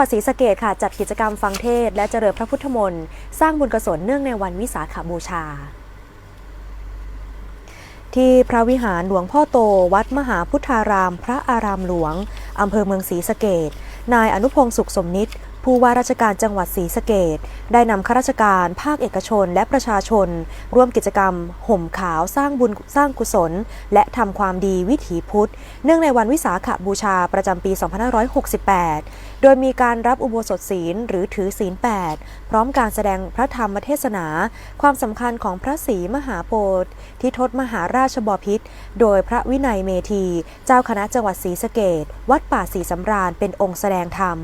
วัดศรีสะเกดค่ะจัดกิจกรรมฟังเทศ และเจริญพระพุทธมนต์สร้างบุญกุศลเนื่องในวันวิสาขบูชา ที่พระวิหารหลวงพ่อโต วัดมหาพุทธาราม พระอารามหลวงอำเภอเมืองศรีสะเกดนายอนุพงศ์สุขสมนิต ผู้ว่าราชการจังหวัดศรีสะเกดได้นำข้าราชการ ภาคเอกชนและประชาชน ร่วมกิจกรรม ห่มขาวสร้างบุญสร้างกุศล และทำความดีวิถีพุทธ เนื่องในวันวิสาขบูชาประจำปี 2568 โดยมีการรับอุโบสถศีลหรือถือศีล 8 พร้อมการแสดงพระธรรมเทศนา ความสำคัญของพระศรีมหาโพธิ์ที่ทศมหาราชบพิตรโดยพระวินัยเมธี เจ้าคณะจังหวัดศรีสะเกดวัดป่าศรีสำราญเป็นองค์แสดงธรรม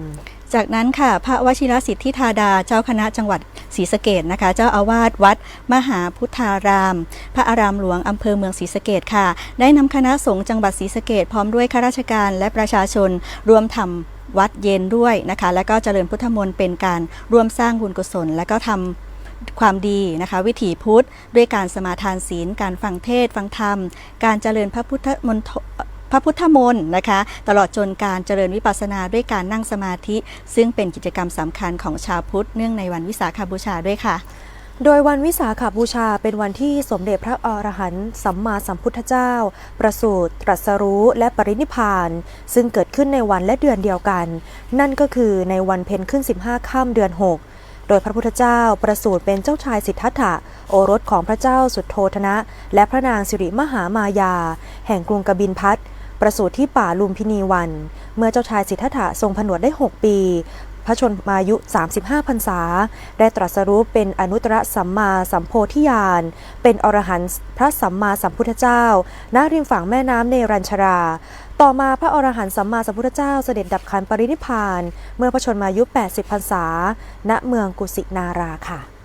จากนั้นค่ะพระวชิรสิทธิธาดาเจ้าคณะจังหวัดศรีสะเกดนะคะ เจ้าอาวาสวัด มหาพุทธาราม พระอารามหลวงอำเภอเมืองศรีสะเกดค่ะ ได้นำคณะสงฆ์จังหวัดศรีสะเกดพร้อมด้วยข้าราชการและประชาชนรวมทำวัดเย็นด้วยนะคะ และก็เจริญพุทธมนต์เป็นการร่วมสร้างบุญกุศล และก็ทำความดีนะคะ วิถีพุทธ ด้วยการสมาทานศีล การฟังเทศฟังธรรม การเจริญพระพุทธมนต์ ระพุทธมนต์นะคะ ตลอดจนการเจริญวิปัสสนาด้วยการนั่งสมาธิ ซึ่งเป็นกิจกรรมสำคัญของชาวพุทธเนื่องในวันวิสาขบูชาด้วยค่ะ โดยวันวิสาขบูชาเป็นวันที่สมเด็จพระอรหันต์สัมมาสัมพุทธเจ้า ประสูติตรัสรู้และปรินิพพาน ซึ่งเกิดขึ้นในวันและเดือนเดียวกัน นั่นก็คือในวันเพ็ญขึ้น 15ค่ำเดือน 6โดยพระพุทธเจ้าประสูติเป็นเจ้าชายสิทธัตถะ โอรสของพระเจ้าสุดโทธนะ และพระนางสิริมหามายา แห่งกรุงกบินพัท ประสูติที่ป่าลุมพินีวัน เมื่อเจ้าชายสิทธัตถะทรงผนวดได้ 6 ปี พระชนมายุ 35พรรษา ได้ตรัสรู้เป็นอนุตตรสัมมาสัมโพธิญาณ เป็นอรหันต์พระสัมมาสัมพุทธเจ้า ณ ริมฝั่งแม่น้ำเนรัญชราต่อมาพระอรหันต์สัมมาสัมพุทธเจ้าเสด็จดับขันปรินิพาน เมื่อพระชนมายุ 80พรรษา ณ เมืองกุสินาราค่ะ